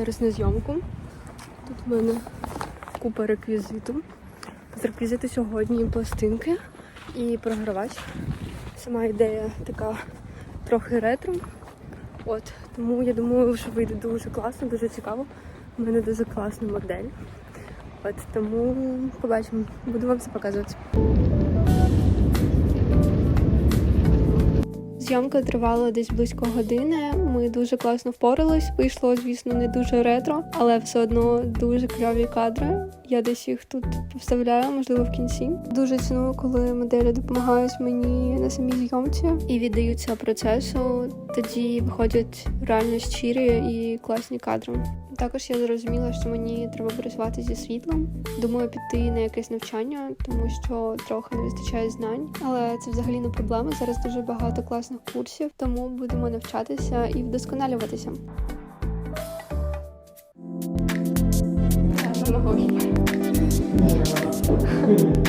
зараз на зйомку. Тут в мене купа реквізиту. З сьогодні пластинки і програвач. Сама ідея така трохи ретро. От, тому я думаю, що вийде дуже класно, дуже цікаво. У мене дуже класна модель. От тому побачимо, буду вам це показувати. Зйомка тривала десь близько години. Ми дуже класно впорались. Вийшло, звісно, не дуже ретро, але все одно дуже кльові кадри. Я десь їх тут вставляю, можливо, в кінці. Дуже ціную, коли моделі допомагають мені на самій зйомці і віддаються процесу. Тоді виходять реально щирі і класні кадри. Також я зрозуміла, що мені треба працювати зі світлом. Думаю, піти на якесь навчання, тому що трохи не вистачає знань. Але це взагалі не проблема. Зараз дуже багато класних курсів, тому будемо навчатися і вдосконалюватися. Такі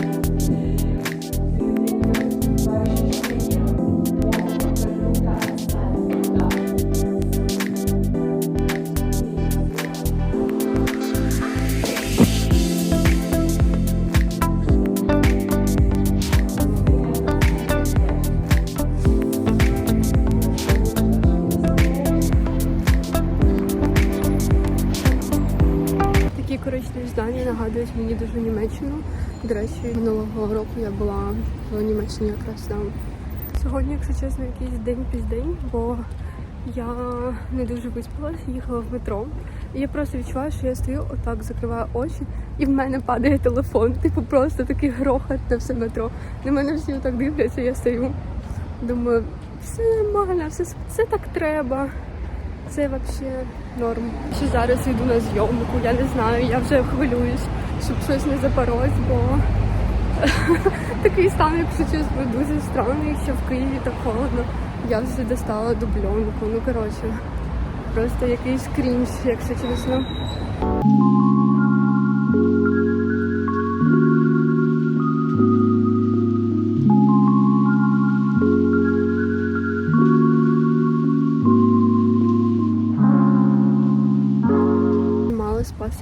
здання нагадують мені дуже Німеччину. До речі, минулого року я була в Німеччині якраз там. Сьогодні, якщо чесно, якийсь день піздень, бо я не дуже виспалась, їхала в метро. І я просто відчуваю, що я стою отак, закриваю очі, і в мене падає телефон. Типу просто такий грохот на все метро. На мене всі отак дивляться, я стою. Думаю, все нормально, все, все так треба. Це взагалі норм. Ще зараз йду на зйомку, я не знаю, я вже хвилююсь, щоб щось не запороть, бо такий стан, якщо чесно, дуже странний, що в Києві так холодно. Я вже достала дубльонку. Ну коротше, просто якийсь крінж, якщо чесно.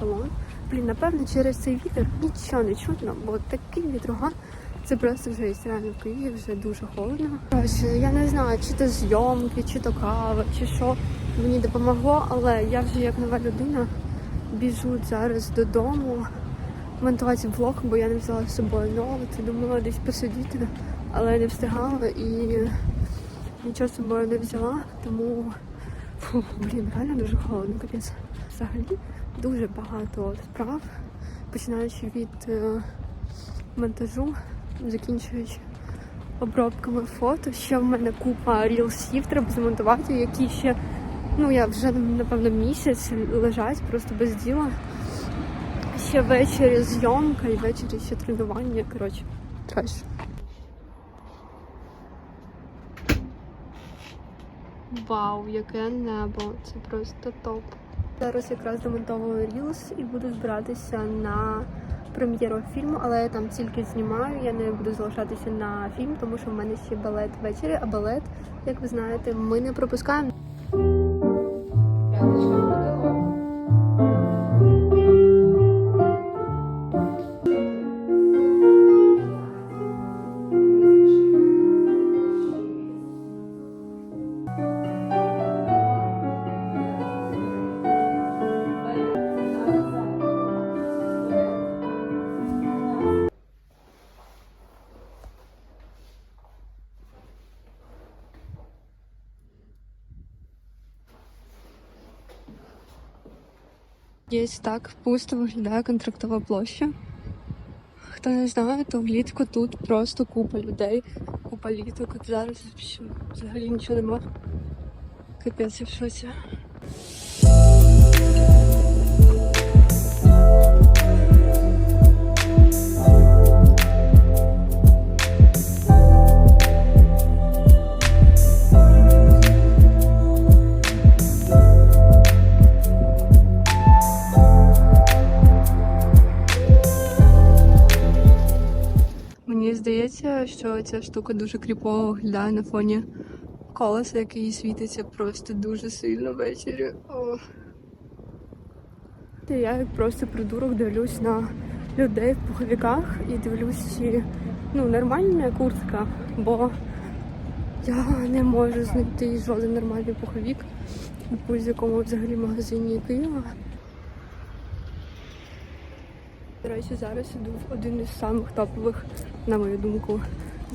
Спа-салон. Блін, напевно, через цей вітер нічого не чутно, бо такий вітруган. Це просто вже реально в Києві вже дуже холодно. Коротше, я не знаю, чи то зйомки, чи то кава, чи що мені допомогло, але я вже як нова людина біжу зараз додому монтувати влог, бо я не взяла з собою ноут. Думала десь посидіти, але не встигала і нічого з собою не взяла, тому Фу, блін, реально дуже холодно, капець. Взагалі дуже багато справ, починаючи від е, монтажу, закінчуючи обробками фото. Ще в мене купа рілсів треба змонтувати, які ще, ну я вже напевно місяць лежать просто без діла. Ще ввечері зйомка і ввечері ще тренування. Коротше, треш. Вау, яке небо! Це просто топ. Зараз якраз демонтовую Reels і буду збиратися на прем'єру фільму, але я там тільки знімаю. Я не буду залишатися на фільм, тому що в мене ще балет ввечері, а балет, як ви знаєте, ми не пропускаємо. Єсть так пусто виглядає контрактова площа. Хто не знає, то влітку тут просто купа людей, купа літок. Зараз взагалі нічого нема. Капець я в шоці. Ця штука дуже кріпово виглядає на фоні колеса, який світиться просто дуже сильно ввечері. О. я як просто придурок дивлюсь на людей в пуховиках і дивлюсь, чи ну, нормальна куртка, бо я не можу знайти жоден нормальний пуховик у будь-якому взагалі магазині Києва. До речі, зараз іду в один із самих топових, на мою думку,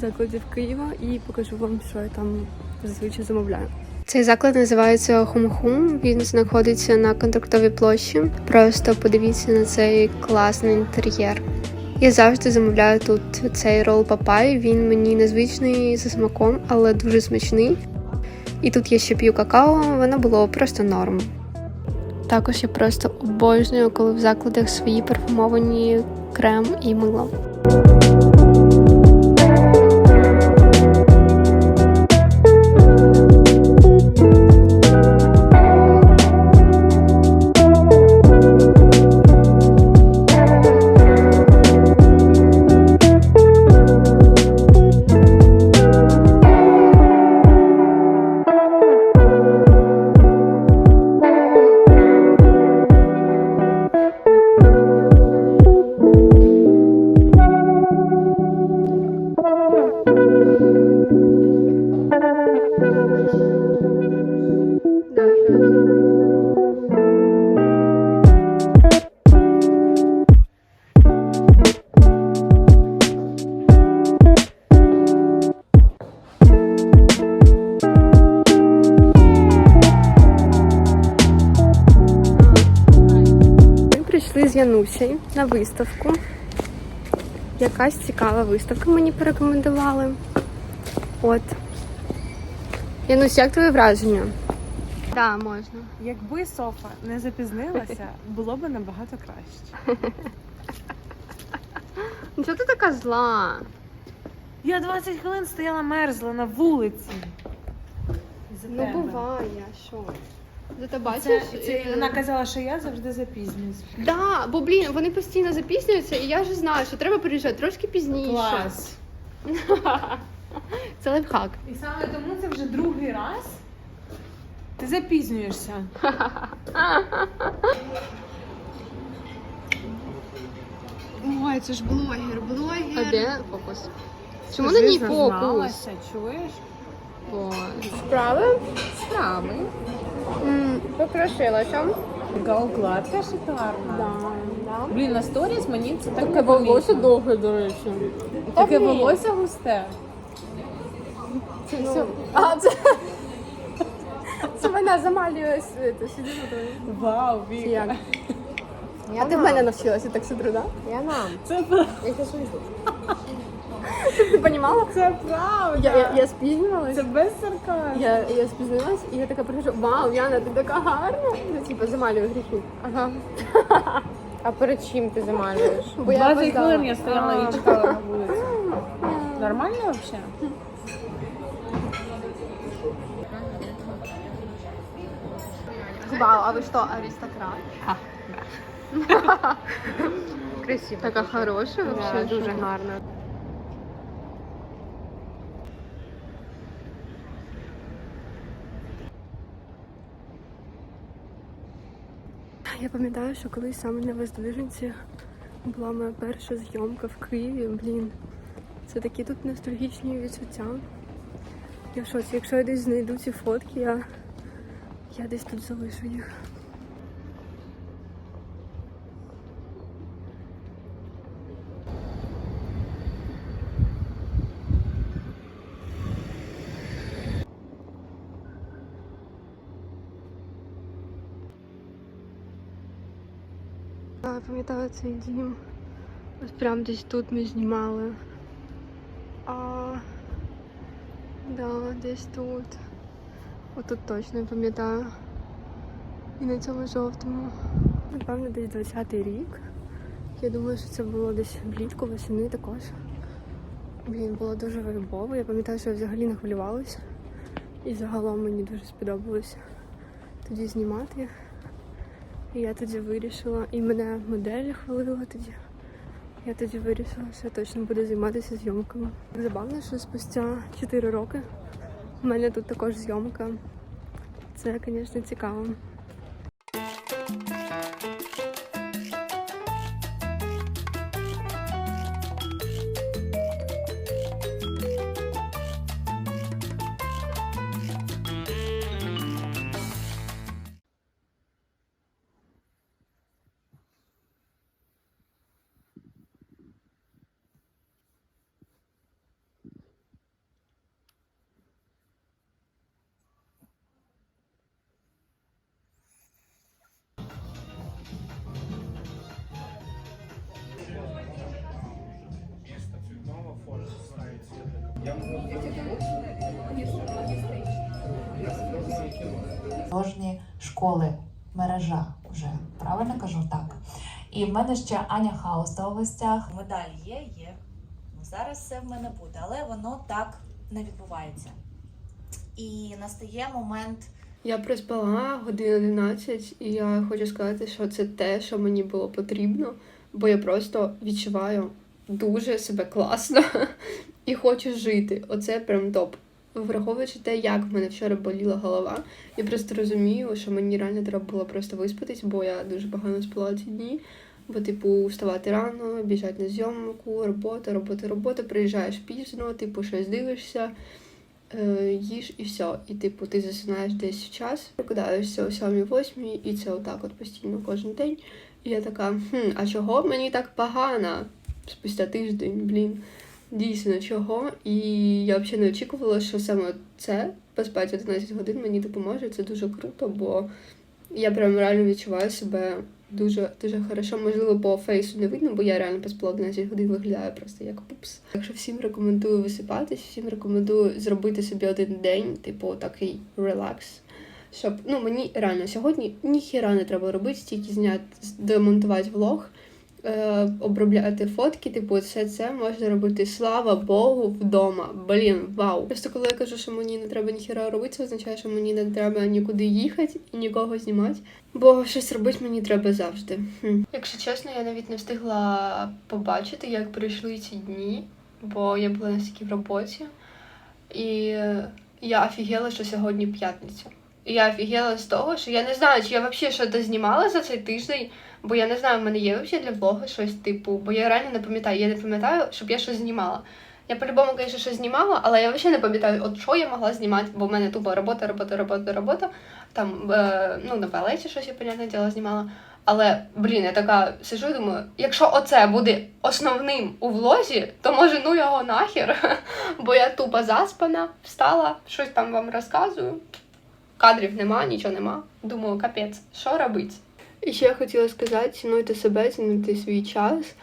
закладів Києва і покажу вам, що я там зазвичай замовляю. Цей заклад називається Хум-Хум. Він знаходиться на контрактовій площі. Просто подивіться на цей класний інтер'єр. Я завжди замовляю тут цей рол папай. Він мені незвичний за смаком, але дуже смачний. І тут я ще п'ю какао, воно було просто норм. Також я просто обожнюю, коли в закладах свої парфумовані крем і мило. З Янусею на виставку. Якась цікава виставка мені порекомендували. От. Янусь, як твоє враження? Так, да, можна. Якби Софа не запізнилася, було б набагато краще. Ну чого ти така зла? Я 20 хвилин стояла мерзла на вулиці. Ну буває, що? Зато бачиш, Це, це, вона казала, що я завжди запізнююсь. Да, бо блін, вони постійно запізнюються, і я вже знаю, що треба приїжджати трошки пізніше. Клас. Це лайфхак. І саме тому це вже другий раз. Ти запізнюєшся. Ой, це ж блогер, блогер. А де фокус? Чому на ній фокус? зазналася, Чуєш? Справи? Справи. Покрошилася. Галкладка шикарна. Да, да. Блін, на сторіс мені це так Таке не волосся помітно. довге, до речі. Таке волосся густе. Це все. А, це... Це мене замалює світи. Вау, Віка. А ти в мене навчилася так сидру, да? Я нам. Це правда. Я сейчас уйду. Ти розуміла? Це правда. Я, я, я спізнилась. Це без сарказму. Я, я спізнилась, і я така приходжу, вау, Яна, ти така гарна. Ну, типу, замалюю гріхи. Ага. А перед чим ти замалюєш? Бо я 20 опоздала. хвилин я стояла і чекала на вулиці. Нормально взагалі? Вау, а ви що, аристократ? Красиво. Така хороша, вообще. дуже гарно. Я пам'ятаю, що колись саме на Воздвиженці була моя перша зйомка в Києві. Блін, це такі тут ностальгічні відчуття. Я в шоці, якщо я десь знайду ці фотки, я, я десь тут залишу їх. Пам'ятаю цей дім. Ось прям десь тут ми знімали. А да, десь тут. Отут точно я пам'ятаю. І на цьому жовтому. Напевно, десь 20-й рік. Я думаю, що це було десь влітку, восени також. Блін, було дуже вайбово. Я пам'ятаю, що я взагалі не хвилювалася. І загалом мені дуже сподобалось тоді знімати. І я тоді вирішила, і мене модель хвалила тоді. Я тоді вирішила, що я точно буду займатися зйомками. Забавно, що спустя 4 роки мене тут також зйомка. Це, звісно, цікаво. Художні школи, мережа вже правильно кажу так. І в мене ще Аня Хауста у гостях. Медаль є, є. Ну, Зараз все в мене буде, але воно так не відбувається. І настає момент Я проспала годин 11, і я хочу сказати, що це те, що мені було потрібно, бо я просто відчуваю дуже себе класно і хочу жити. Оце прям топ. Враховуючи те, як в мене вчора боліла голова, я просто розумію, що мені реально треба було просто виспатись, бо я дуже погано спала ці дні. Бо, типу, вставати рано, біжати на зйомку, робота, робота, робота, приїжджаєш пізно, типу, щось дивишся, е, їж і все. І типу ти засинаєш десь в час, прокидаєшся о 7-8, і це отак от постійно кожен день. І я така, хм, а чого мені так погано? Спустя тиждень, блін. Дійсно, чого? І я взагалі не очікувала, що саме це поспати 11 годин мені допоможе. Це дуже круто, бо я прям реально відчуваю себе дуже дуже хорошо. Можливо, по фейсу не видно, бо я реально поспала 11 годин, виглядаю просто як пупс. Так що всім рекомендую висипатись, всім рекомендую зробити собі один день, типу такий релакс. Щоб ну мені реально сьогодні ніхіра не треба робити, тільки зняти, демонтувати влог, е, обробляти фотки, типу, все це можна робити, слава Богу, вдома. Блін, вау. Просто коли я кажу, що мені не треба ніхіра робити, це означає, що мені не треба нікуди їхати і нікого знімати. Бо щось робити мені треба завжди. Хм. Якщо чесно, я навіть не встигла побачити, як пройшли ці дні, бо я була настільки в роботі. І я офігела, що сьогодні п'ятниця. Я офігела з того, що я не знаю, чи я взагалі щось знімала за цей тиждень, бо я не знаю, в мене є взагалі для влогу щось типу, бо я реально не пам'ятаю. Я не пам'ятаю, щоб я щось знімала. Я по-любому, звісно, щось знімала, але я взагалі не пам'ятаю, от що я могла знімати, бо в мене тупо робота, робота, робота, робота. Там, е, ну, на палеті щось, я, понятне діло, знімала. Але, блін, я така сижу і думаю, якщо оце буде основним у влозі, то може ну його нахер. Бо я тупо заспана, встала, щось там вам розказую. Кадрів нема, нічого нема. Думаю, капець, що робити? І ще я хотіла сказати, цінуйте себе, цінуйте свій час.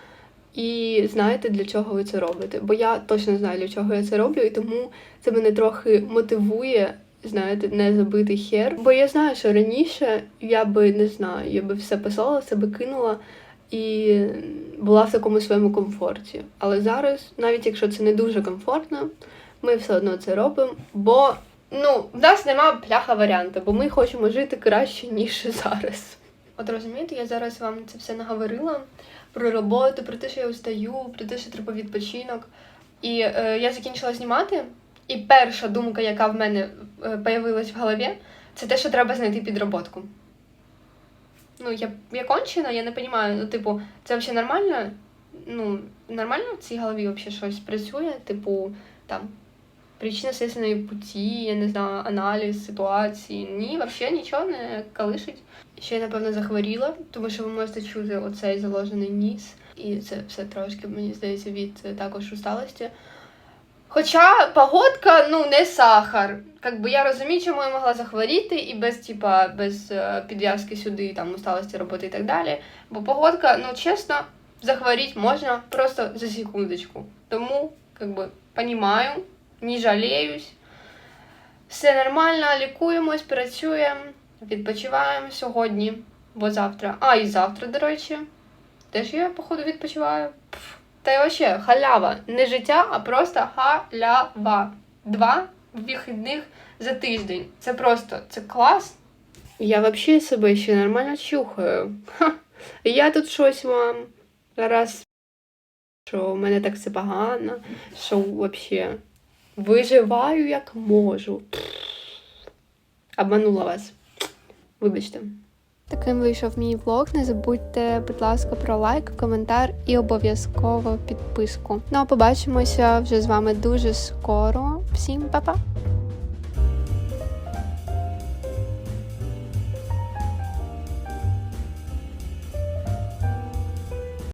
І знаєте, для чого ви це робите. Бо я точно знаю, для чого я це роблю, і тому це мене трохи мотивує, знаєте, не забити хер. Бо я знаю, що раніше я би не знаю, я би все писала, все би кинула і була в такому своєму комфорті. Але зараз, навіть якщо це не дуже комфортно, ми все одно це робимо, бо ну, в нас нема пляха варіанту, бо ми хочемо жити краще, ніж зараз. От розумієте, я зараз вам це все наговорила про роботу, про те, що я устаю, про те, що треба відпочинок. І е, я закінчила знімати, і перша думка, яка в мене е, появилась в голові, це те, що треба знайти підроботку. Ну, я, я кончена, я не розумію, ну, типу, це взагалі нормально? Ну, нормально в цій голові взагалі щось працює? Типу, там, причина следственної путі, я не знаю, аналіз ситуації. Ні, взагалі нічого не калишить. Ще я, напевно, захворіла, тому що ви можете чути оцей заложений ніс. І це все трошки, мені здається, від е, також усталості. Хоча погодка, ну, не сахар. Как би я розумію, чому я могла захворіти і без, типа, без е, підв'язки сюди, там, усталості роботи і так далі. Бо погодка, ну, чесно, захворіти можна просто за секундочку. Тому, как би, понімаю, не жаліюсь. Все нормально, лікуємось, працюємо, відпочиваємо сьогодні, бо завтра. А, і завтра, до речі. Теж я, походу, відпочиваю. Пф. Та й вообще халява. Не життя, а просто халява. Два вихідних за тиждень. Це просто це клас. Я взагалі себе ще нормально чухаю. Ха. Я тут щось вам раз, що в мене так все погано, що взагалі виживаю як можу. Обманула вас. Вибачте. Таким вийшов мій влог. Не забудьте, будь ласка, про лайк, коментар і обов'язково підписку. Ну а побачимося вже з вами дуже скоро. Всім па-па!